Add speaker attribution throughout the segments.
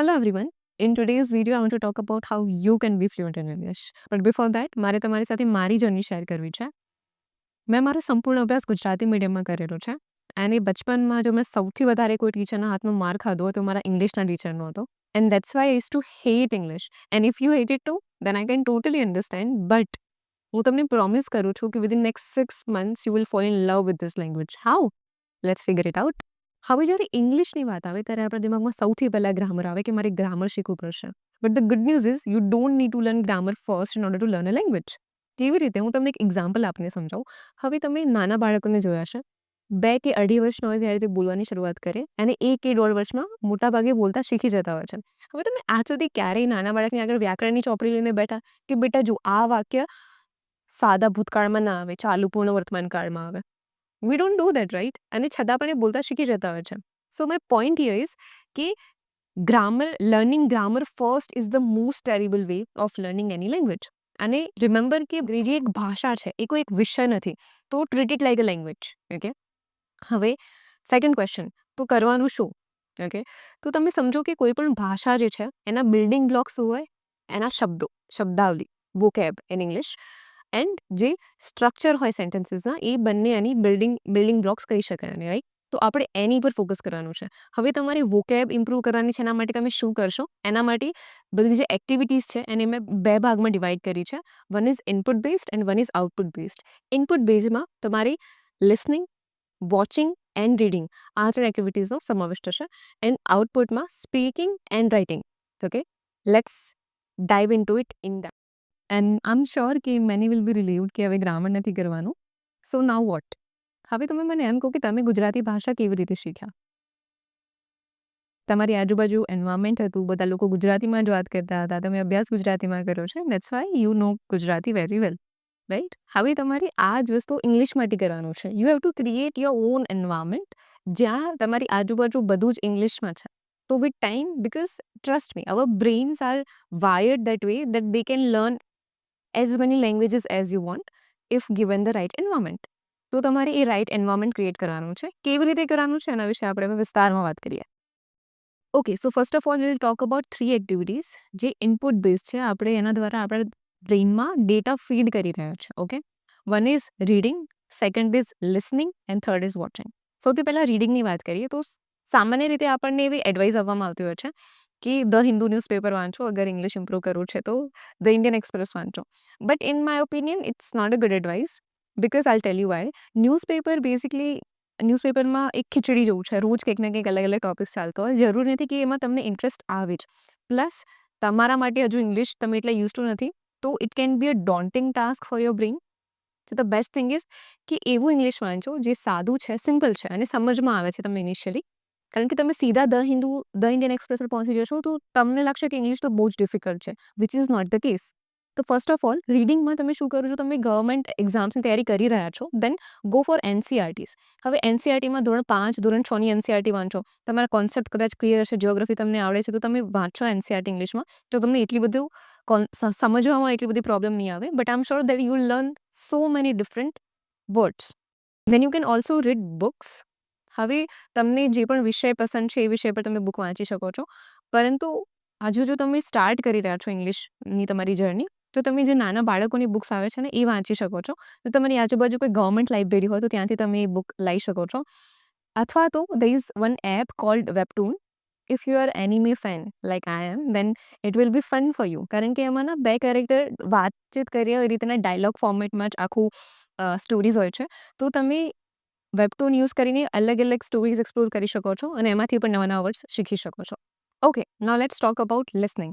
Speaker 1: Hello everyone. In today's video, I want to talk about how you can be fluent in English. But before that, મારે તમારી સાથે મારી journey share કરવી છે. મેં મારો સંપૂર્ણ અભ્યાસ ગુજરાતી મીડિયમમાં કરેલો છે. અને બચપનમાં જો મેં સૌથી વધારે કોઈ ટીચરના હાથનો માર ખાધો તો મારા ઇંગ્લિશના ટીચરનો હતો. And that's why is to hate English. And if you hate it too, then I can totally understand. But હું તમને પ્રોમિસ કરું છું કે within next six months you will fall in love with this language. How? Let's figure it out. હવે જ્યારે ઇંગ્લિશની વાત આવે ત્યારે આપણા દિમાગમાં સૌથી પહેલાં ગ્રામર આવે કે મારે ગ્રામર શીખવું પડશે. But the good news is you don't need to learn grammar first in order to learn a language. કેવી રીતે? હું તમને એક એક્ઝામ્પલ આપને સમજાવું. હવે તમે નાના બાળકોને જોયા છે બે કે અઢી વર્ષના હોય ત્યારે તે બોલવાની શરૂઆત કરે અને એક કે દોઢ વર્ષમાં મોટાભાગે બોલતા શીખી જતા હોય છે. હવે તમે આજ સુધી ક્યારેય નાના બાળકની આગળ વ્યાકરણની ચોપડી લઈને બેઠા કે બેટા જો આ વાક્ય સાદા ભૂતકાળમાં ના આવે, ચાલુ પૂર્ણ વર્તમાન કાળમાં આવે. We don't do that right? અને છતાં પણ એ બોલતા શીખી જતા હોય છે. So my point here is કે grammar learning grammar first is the most terrible way of learning any language. અને રિમેમ્બર કે અંગ્રેજી એક ભાષા છે, એ કોઈ એક વિષય નથી. તો treat it like a language. Okay? હવે સેકન્ડ ક્વેશ્ચન તો કરવાનું શું? ઓકે? તો તમે સમજો કે કોઈ પણ ભાષા જે છે એના બિલ્ડિંગ બ્લોક્સ શું હોય? એના શબ્દો, શબ્દાવલી, vocab ઇન ઇંગ્લિશ એન્ડ જે સ્ટ્રક્ચર હોય સેન્ટેન્સીસના એ બંને એની બિલ્ડિંગ બિલ્ડિંગ બ્લોક્સ કહી શકાય એને રાઈટ? તો આપણે એની પર ફોકસ કરવાનું છે. હવે તમારે વોકેબ ઇમ્પ્રૂવ કરવાની છે એના માટે તમે શું કરશો? એના માટે બધી જે એક્ટિવિટીઝ છે એને મેં બે ભાગમાં ડિવાઈડ કરી છે. One is input based and one is output based. Input બેઝમાં તમારે લિસનિંગ, વોચિંગ એન્ડ રીડિંગ આ ત્રણ એક્ટિવિટીઝનો સમાવેશ થશે. એન્ડ આઉટપુટમાં speaking and writing. Okay? Let's dive in to it in depth. And I am sure કે મેની વિલ બી રિલીવડ કે હવે ગ્રામર નથી કરવાનું. So now what? હવે તમે મને એમ કહો કે તમે ગુજરાતી ભાષા કેવી રીતે શીખ્યા? તમારી આજુબાજુ એન્વાયરમેન્ટ હતું, બધા લોકો ગુજરાતીમાં જ વાત કરતા હતા. તમે અભ્યાસ ગુજરાતીમાં કર્યો છે. That's why you know Gujarati very well. Right? હવે તમારે આ જ વસ્તુ ઇંગ્લિશમાંથી કરવાનું છે. You have to create your own environment જ્યાં તમારી આજુબાજુ બધું જ ઇંગ્લિશમાં છે. તો with time because trust me our brains are wired that way that they can learn as many languages as you want if given the right environment. તો તમારે એ રાઇટ એન્વાયરમેન્ટ ક્રિએટ કરવાનું છે. કેવી રીતે કરવાનું છે એના વિશે આપણે વિસ્તારમાં વાત કરીએ. Okay so first of all will talk about three activities જે ઇનપુટ બેઝ છે. આપણે એના દ્વારા આપણા બ્રેઇનમાં ડેટા ફીડ કરી રહ્યા છે. Okay? One is reading, second is listening and third is watching. સૌથી પહેલાં રીડિંગની વાત કરીએ તો સામાન્ય રીતે આપણને એવી એડવાઇસ આપવામાં આવતી હોય છે કે ધ હિન્દુ ન્યૂઝપેપર વાંચો અગર ઇંગ્લિશ ઇમ્પ્રૂવ કરવું છે તો ધ ઇન્ડિયન એક્સપ્રેસ વાંચો. But in my opinion it's not a good advice because I'll tell you why. Newspaper basically ન્યૂઝપેપરમાં એક ખીચડી જેવું છે. રોજ કંઈક ને કંઈક અલગ અલગ ટોપિક્સ ચાલતો હોય. જરૂર નથી કે એમાં તમને ઇન્ટરેસ્ટ આવે જ. પ્લસ તમારા માટે હજુ ઇંગ્લિશ તમે એટલા યુઝ ટુ નથી. તો it can be a daunting task for your brain. તો ધ બેસ્ટ થિંગ ઇઝ કે એવું ઇંગ્લિશ વાંચો જે સાદું છે, સિમ્પલ છે અને સમજમાં આવે છે તમને ઇનિશિયલી. કારણ કે તમે સીધા the Hindu, the Indian Express પર પહોંચી જશો તો તમને લાગશે કે ઇંગ્લિશ તો બહુ જ ડિફિકલ્ટ છે. Which is not the case. તો ફર્સ્ટ ઓફ ઓલ રીડિંગમાં તમે શું કરો છો? તમે ગવર્મેન્ટ એક્ઝામ્સની તૈયારી કરી રહ્યા છો. ધેન ગો ફોર એનસીઆરટીસ હવે એનસીઆરટીમાં ધોરણ પાંચ, ધોરણ છની એનસીઆરટી વાંચો. તમારા કોન્સેપ્ટ કદાચ ક્લિયર હશે, જિયોગ્રાફી તમને આવડે છે તો તમે વાંચો એનસીઆરટી ઇંગ્લિશમાં. તો તમને એટલી બધું કોન સમજવામાં એટલી બધી પ્રોબ્લેમ નહીં આવે. But I am sure that you learn so many different words. Then you can also read books. હવે તમને જે પણ વિષય પસંદ છે, એ વિષય પર તમે બુક વાંચી શકો છો. પરંતુ હજુ જો તમે સ્ટાર્ટ કરી રહ્યા છો ઇંગ્લિશની તમારી જર્ની તો તમે જે નાના બાળકોની બુક્સ આવે છે ને, એ વાંચી શકો છો. તો તમારી આજુબાજુ કોઈ ગવર્મેન્ટ લાઇબ્રેરી હોય, તો ત્યાંથી તમે એ બુક લઈ શકો છો. અથવા તો there is one app called Webtoon. If you are anime fan like I am then it will be fun for you. કારણ કે એમાં ના બે કેરેક્ટર વાતચીત કરીએ એ રીતના ડાયલોગ ફોર્મેટમાં જ આખું સ્ટોરીઝ હોય છે. તો તમે વેબટૂન યુઝ કરીને અલગ અલગ સ્ટોરીઝ એક્સપ્લોર કરી શકો છો અને એમાંથી પણ નવા નવા વર્ડ્સ શીખી શકો છો. Okay no let's talk about listening.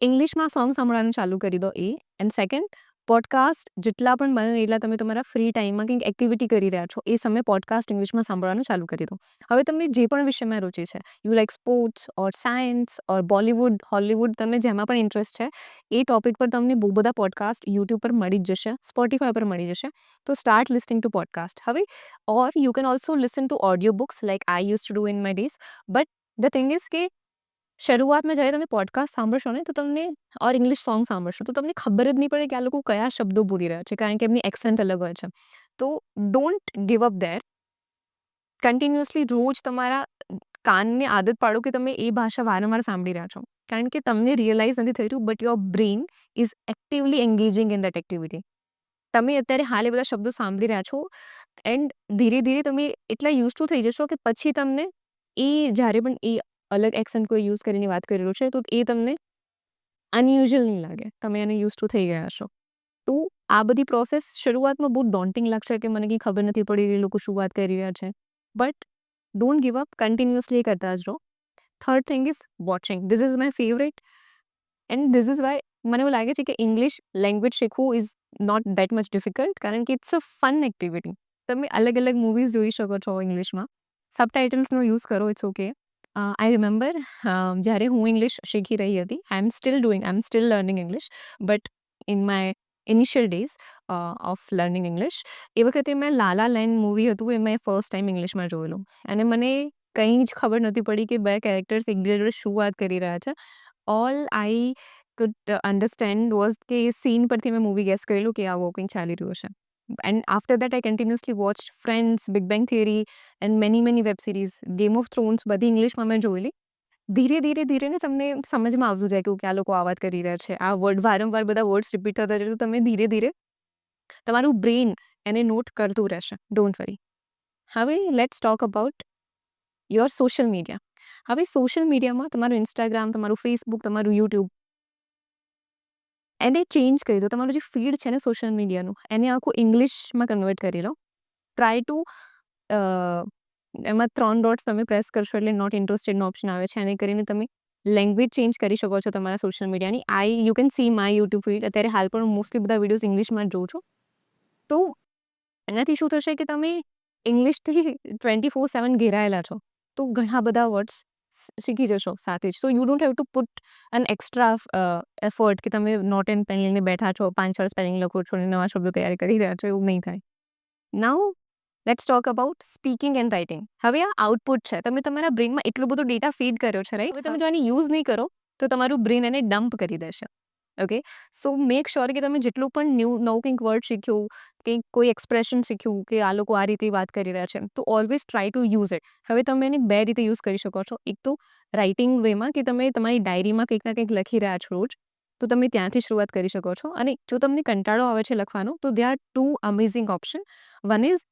Speaker 1: ઇંગ્લિશમાં સોંગ સાંભળવાનું ચાલુ કરી દો એ. એન્ડ સેકન્ડ પોડકાસ્ટ જેટલા પણ બને એટલા તમે તમારા ફ્રી ટાઈમમાં કંઈક એક્ટિવિટી કરી રહ્યા છો એ સમયે પોડકાસ્ટ ઇંગ્લિશમાં સાંભળવાનું ચાલુ કરી દો. હવે તમને જે પણ વિષયમાં રુચિ છે you like sports or science or Bollywood, Hollywood તમને જેમાં પણ ઇન્ટરેસ્ટ છે એ ટોપિક પર તમને બહુ બધા પોડકાસ્ટ યુટ્યુબ પર મળી જ જશે, સ્પોટિફાય પર મળી જશે. તો સ્ટાર્ટ લિસનિંગ ટુ પોડકાસ્ટ. હવે or you can also listen to audio books like I use to do in my days. But the thing is કે શરૂઆતમાં જ્યારે તમે પોડકાસ્ટ સાંભળશો ને તો તમને ઓર ઇંગ્લિશ સોંગ સાંભળશો તો તમને ખબર જ નહીં પડે કે આ લોકો કયા શબ્દો બોલી રહ્યા છે. કારણ કે એમની એક્સેન્ટ અલગ હોય છે. તો don't give up there. Continuously રોજ તમારા કાનને આદત પાડો કે તમે એ ભાષા વારંવાર સાંભળી રહ્યા છો. કારણ કે તમને રિયલાઇઝ નથી થઈ રહ્યું but your brain is actively engaging in that activity. તમે અત્યારે હાલ એ બધા શબ્દો સાંભળી રહ્યા છો એન્ડ ધીરે ધીરે તમે એટલા યુઝ ટુ થઈ જશો કે પછી તમને એ જ્યારે પણ એ અલગ એક્સન કોઈ યુઝ કરીને વાત કરી રહ્યું છે તો એ તમને અનયુઝ્યુઅલ નહીં લાગે. તમે એને યુઝ ટુ થઈ ગયા હશો. તો આ બધી પ્રોસેસ શરૂઆતમાં બહુ ડોન્ટિંગ લાગશે કે મને કંઈ ખબર નથી પડી રહી, લોકો શું વાત કરી રહ્યા છે. But don't give up continuously કરતા જ રહો. Third thing is watching. This is my favourite and this is why મને એવું લાગે છે કે ઇંગ્લિશ લેંગ્વેજ શીખવું is not that much difficult કારણ કે ઇટ્સ અ ફન એક્ટિવિટી. તમે અલગ અલગ મૂવીઝ જોઈ શકો છો ઇંગ્લિશમાં. સબટાઇટલ્સનો યુઝ કરો ઇટ્સ ઓકે. આઈ રિમેમ્બર જ્યારે હું ઇંગ્લિશ શીખી રહી હતી I am still doing I am still learning English but in my initial days of learning English એ વખતે મેં લાલા લેન્ડ મૂવી હતું, એ મેં ફર્સ્ટ ટાઈમ ઇંગ્લિશમાં જોયેલું અને મને કંઈ જ ખબર નહોતી પડી કે બે કેરેક્ટર્સ એકબીજા જોડે શું વાત કરી રહ્યા છે. All I could understand was કે એ સીન પરથી મેં મૂવી ગેસ કરેલું કે આ વોકિંગ ચાલી રહ્યું છે. And after that I continuously watched Friends, Big Bang Theory and many many web series Game of Thrones બધી ઇંગ્લિશમાં મેં જોયેલી. ધીરે ધીરે ધીરે ને તમને સમજમાં આવતું જાય કે ઓકે આ લોકો આ વાત કરી રહ્યા છે. આ વર્ડ વારંવાર બધા વર્ડ્સ રિપીટ થતા જાય તો તમે ધીરે ધીરે તમારું બ્રેઇન એને નોટ કરતું રહેશે. Don't worry. હવે let's talk about your social media. હવે સોશિયલ મીડિયામાં તમારું ઇન્સ્ટાગ્રામ, તમારું ફેસબુક, તમારું યુટ્યુબ એને ચેન્જ કરી દો. તમારું જે ફીડ છે ને સોશિયલ મીડિયાનું એને આખું ઇંગ્લિશમાં કન્વર્ટ કરી લો. ટ્રાય ટુ એમાં ત્રણ ડોટ્સ તમે પ્રેસ કરશો એટલે નોટ ઇન્ટરેસ્ટેડનો ઓપ્શન આવે છે. એને કરીને તમે લેંગ્વેજ ચેન્જ કરી શકો છો તમારા સોશિયલ મીડિયાની. I you can see my YouTube feed. અત્યારે હાલ પણ મોસ્ટલી બધા વિડીયોઝ ઇંગ્લિશમાં જોઉં છું. તો એનાથી શું થશે કે તમે ઇંગ્લિશથી ટ્વેન્ટી ફોર સેવન ઘેરાયેલા છો. તો ઘણા બધા વર્ડ્સ શીખી જશો સાથે જ. So you don't have to put an extra effort કે તમે નોટ એન્ડ પેન લઈને બેઠા છો, પાંચ છ સ્પેલિંગ લખો છો અને નવા શબ્દો તૈયાર કરી રહ્યા છો એવું નહીં થાય. Now let's talk about speaking and writing. હવે આ આઉટપુટ છે. તમે તમારા બ્રેનમાં એટલો બધો ડેટા ફીડ કર્યો છે રાઈટ? હવે તમે જો આને યુઝ નહીં કરો તો તમારું બ્રેન એને ડમ્પ કરી દેશે. ઓકે? સો મેક શ્યોર કે તમે જેટલું પણ ન્યૂ નવું કંઈક વર્ડ શીખ્યું, કંઈક કોઈ એક્સપ્રેશન શીખ્યું કે આ લોકો આ રીતે વાત કરી રહ્યા છે તો always try to use it. હવે તમે એને બે રીતે યુઝ કરી શકો છો. એક તો રાઇટિંગ વેમાં કે તમે તમારી ડાયરીમાં કંઈક ના કંઈક લખી રહ્યા છો રોજ તો તમે ત્યાંથી શરૂઆત કરી શકો છો અને જો તમને કંટાળો આવે છે લખવાનો તો there are two amazing option. One is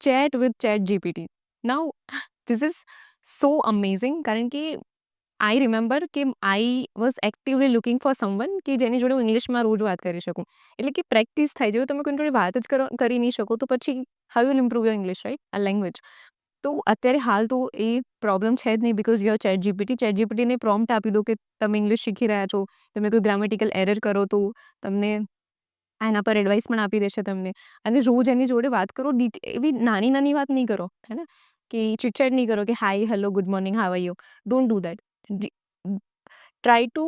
Speaker 1: chat with chat GPT. Now this is so amazing કારણ કે આઈ રિમેમ્બર કે I was actively looking for someone કે જેની જોડે હું ઇંગ્લિશમાં રોજ વાત કરી શકું. એટલે કે પ્રેક્ટિસ થાય. જેવું તમે કોઈની જોડે વાત જ કરો નહીં શકો તો પછી how you will improve your English right? આ લેંગ્વેજ. તો અત્યારે હાલ તો એ પ્રોબ્લેમ છે જ નહીં because you chat GPT. Chat જીપીટીને પ્રોમ્પ્ટ આપી દો કે તમે ઇંગ્લિશ શીખી રહ્યા છો. તમે કોઈ ગ્રામેટિકલ એરર કરો તો તમને એના પર એડવાઇસ પણ આપી દેશે તમને. અને રોજ એની જોડે વાત કરો એવી નાની નાની વાત નહીં કરો. હે ને? કે ચીટ-ચેટ નહીં કરો કે hi, hello, good morning, how are you? Don't do that. Try to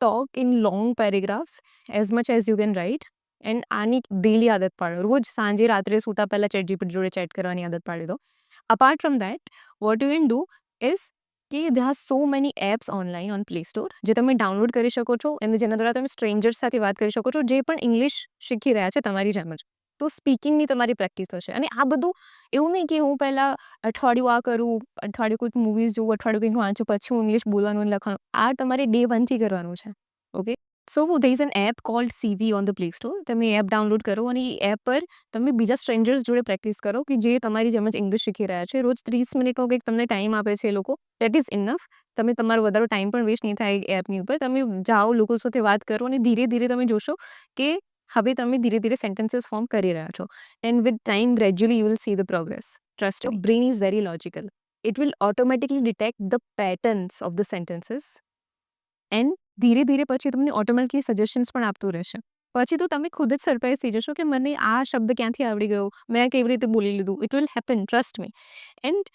Speaker 1: talk in long paragraphs as much as you can right and આની ડેલી આદત પાડો. રોજ સાંજે રાત્રે સૂતા પહેલા ચેટ જીપીટી જોડે ચેટ કરવાની આદત પાડી દો. Apart from that what you can do is કે they are so many apps online on Play Store જે તમે ડાઉનલોડ કરી શકો છો અને જેના દ્વારા તમે સ્ટ્રેન્જર્સ સાથે વાત કરી શકો છો જે પણ ઇંગ્લિશ શીખી રહ્યા છે તમારી જેમ જ. તો સ્પીકિંગની તમારી પ્રેક્ટિસ થશે અને આ બધું એવું નહીં કે હું પહેલાં અઠવાડિયું આ કરું, અઠવાડિયું કોઈક મૂવીઝ જોઉં, અઠવાડિયું કંઈક વાંચું પછી હું ઇંગ્લિશ બોલવાનું લખવાનું. આ તમારે ડે વનથી કરવાનું છે. Okay? So there is an app called CV on the Play Store. તમે એપ ડાઉનલોડ કરો અને એ એપ પર તમે બીજા સ્ટ્રેન્જર્સ જોડે પ્રેક્ટિસ કરો કે જે તમારી જેમ જ ઇંગ્લિશ શીખી રહ્યા છે. રોજ ત્રીસ મિનિટનો કંઈક તમને ટાઈમ આપે છે એ લોકો. That is enough. તમે તમારો વધારો ટાઈમ પણ વેસ્ટ નહીં થાય એપની ઉપર. તમે જાઓ લોકો સાથે વાત કરો અને ધીરે ધીરે તમે જોશો કે હવે તમે ધીરે ધીરે સેન્ટેન્સીસ ફોર્મ કરી રહ્યા છો. And with time gradually you will see the progress. Trust me. Brain is very logical. It will automatically detect the patterns of the sentences and ધીરે ધીરે પછી તમને ઓટોમેટિકલી સજેશન્સ પણ આપતું રહેશે. પછી તો તમે ખુદ જ સરપ્રાઈઝ થઈ જશો કે મને આ શબ્દ ક્યાંથી આવડી ગયો? મેં કેવી રીતે બોલી લીધું? It will happen trust me. And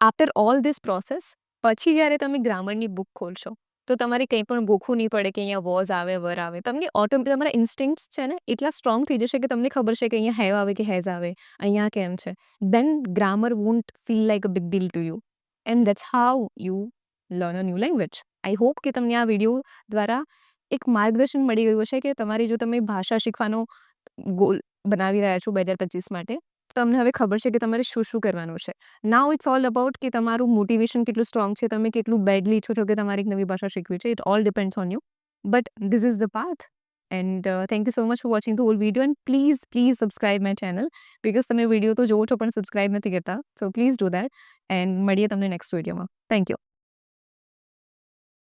Speaker 1: after all this process પછી જ્યારે તમે ગ્રામરની બુક ખોલશો તો તમારે કંઈ પણ ગોખવું નહીં પડે કે અહીંયા વોઝ આવે, વર આવે. તમને ઓટો તમારા ઇન્સ્ટિંક્ટ્સ છે ને એટલા સ્ટ્રોંગ થઈ જશે કે તમને ખબર છે કે અહીંયા હેવ આવે કે હેઝ આવે, અહીંયા કેમ છે. Then grammar won't feel like a big deal to you and that's how you learn a new language. I hope કે તમને આ વીડિયો દ્વારા એક માર્ગદર્શન મળી ગયું હશે કે તમારી જો તમે ભાષા શીખવાનો ગોલ બનાવી રહ્યા છો બે હજાર પચીસ માટે તમને હવે ખબર છે કે તમારે શું શું કરવાનું છે. નાઉ ઇટ્સ ઓલ અબાઉટ કે તમારું મોટિવેશન કેટલું સ્ટ્રોંગ છે, તમે કેટલું બેડલી ઈચ્છો છો કે તમારે એક નવી ભાષા શીખવી છે. It all depends on you but this is the path and thank you so much for watching the whole video and please please subscribe my channel because તમે વીડિયો તો જોવો છો, પણ સબસ્ક્રાઇબ નથી કરતા. So please do that and મળીએ તમને next વિડીયોમાં થેન્ક યુ